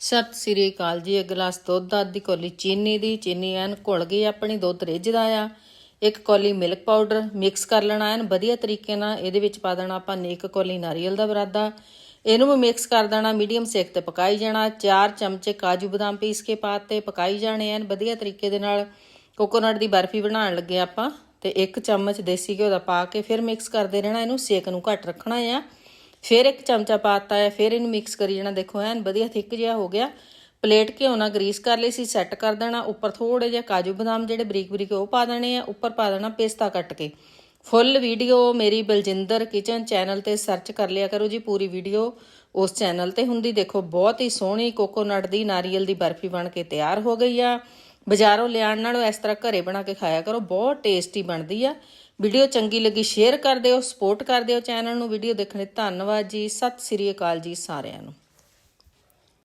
ਸਤਿ ਸ੍ਰੀ ਅਕਾਲ ਜੀ। ਇੱਕ ਗਲਾਸ ਦੁੱਧ ਦਾ ਅੱਧੀ ਕੋਲੀ ਚੀਨੀ ਦੀ। ਚੀਨੀ ਐਨ ਘੁਲ ਗਈ ਆਪਣੀ ਦੁੱਧ ਰਿੱਝਦਾ ਆ। ਇੱਕ ਕੋਲੀ ਮਿਲਕ ਪਾਊਡਰ ਮਿਕਸ ਕਰ ਲੈਣਾ ਐਨ, ਵਧੀਆ ਤਰੀਕੇ ਨਾਲ। ਇਹਦੇ ਵਿੱਚ ਪਾ ਦੇਣਾ ਆਪਾਂ ਨੇ ਇੱਕ ਕੋਲੀ ਨਾਰੀਅਲ ਦਾ ਬਰਾਦਾ। ਇਹਨੂੰ ਵੀ ਮਿਕਸ ਕਰ ਦੇਣਾ, ਮੀਡੀਅਮ ਸੇਕ ਤੇ ਪਕਾਈ ਜਾਣਾ। ਚਾਰ ਚਮਚੇ ਕਾਜੂ ਬਦਾਮ ਪੀਸ ਕੇ ਪਾਤੇ ਪਕਾਈ ਜਾਣੇ ਐਨ, ਵਧੀਆ ਤਰੀਕੇ ਦੇ ਨਾਲ। ਕੋਕੋਨਟ ਦੀ ਬਰਫੀ ਬਣਾਉਣ ਲੱਗੇ ਆਪਾਂ ਤੇ ਇੱਕ ਚਮਚ ਦੇਸੀ ਘਿਓ ਦਾ ਪਾ ਕੇ ਫਿਰ ਮਿਕਸ ਕਰਦੇ ਰਹਿਣਾ। ਇਹਨੂੰ ਸੇਕ ਨੂੰ ਘੱਟ ਰੱਖਣਾ ਆ। ਫਿਰ ਇੱਕ ਚਮਚਾ ਪਾਤਾ ਹੈ, ਫਿਰ ਇਹਨੂੰ ਮਿਕਸ ਕਰੀ ਜਾਣਾ। ਦੇਖੋ, ਐਨ ਵਧੀਆ ਥਿੱਕ ਜਿਹਾ ਹੋ ਗਿਆ। ਪਲੇਟ ਘਿਓ ਨਾਲ ਗਰੀਸ ਕਰ ਲਈ ਸੀ ਸੈੱਟ ਕਰ ਦੇਣਾ। ਉੱਪਰ ਥੋੜੇ ਜਿਹਾ ਕਾਜੂ ਬਦਾਮ ਜਿਹੜੇ ਬਰੀਕ ਬਰੀਕ ਉਹ ਪਾ ਦੇਣੇ ਆ। ਉੱਪਰ ਪਾ ਦੇਣਾ ਪੇਸਤਾ ਕੱਟ ਕੇ। ਫੁੱਲ ਵੀਡੀਓ ਮੇਰੀ ਬਲਜਿੰਦਰ ਕਿਚਨ ਚੈਨਲ ਤੇ ਸਰਚ ਕਰ ਲਿਆ ਕਰੋ ਜੀ। ਪੂਰੀ ਵੀਡੀਓ ਉਸ ਚੈਨਲ ਤੇ ਹੁੰਦੀ। ਦੇਖੋ, ਬਹੁਤ ਹੀ ਸੋਹਣੀ ਕੋਕੋਨਟ ਦੀ ਨਾਰੀਅਲ ਦੀ ਬਰਫੀ ਬਣ ਕੇ ਤਿਆਰ ਹੋ ਗਈ ਆ। ਬਾਜ਼ਾਰੋਂ ਲਿਆਉਣ ਨਾਲੋਂ ਇਸ ਤਰ੍ਹਾਂ ਘਰੇ ਬਣਾ ਕੇ ਖਾਇਆ ਕਰੋ, ਬਹੁਤ ਟੇਸਟੀ ਬਣਦੀ ਆ। ਵੀਡੀਓ ਚੰਗੀ ਲੱਗੀ ਸ਼ੇਅਰ ਕਰ ਦਿਓ ਸਪੋਰਟ ਕਰ ਦਿਓ ਚੈਨਲ ਨੂੰ। ਵੀਡੀਓ ਦੇਖਣ ਲਈ ਧੰਨਵਾਦ ਜੀ, ਸਤਿ ਸ੍ਰੀ ਅਕਾਲ ਜੀ ਸਾਰਿਆਂ ਨੂੰ।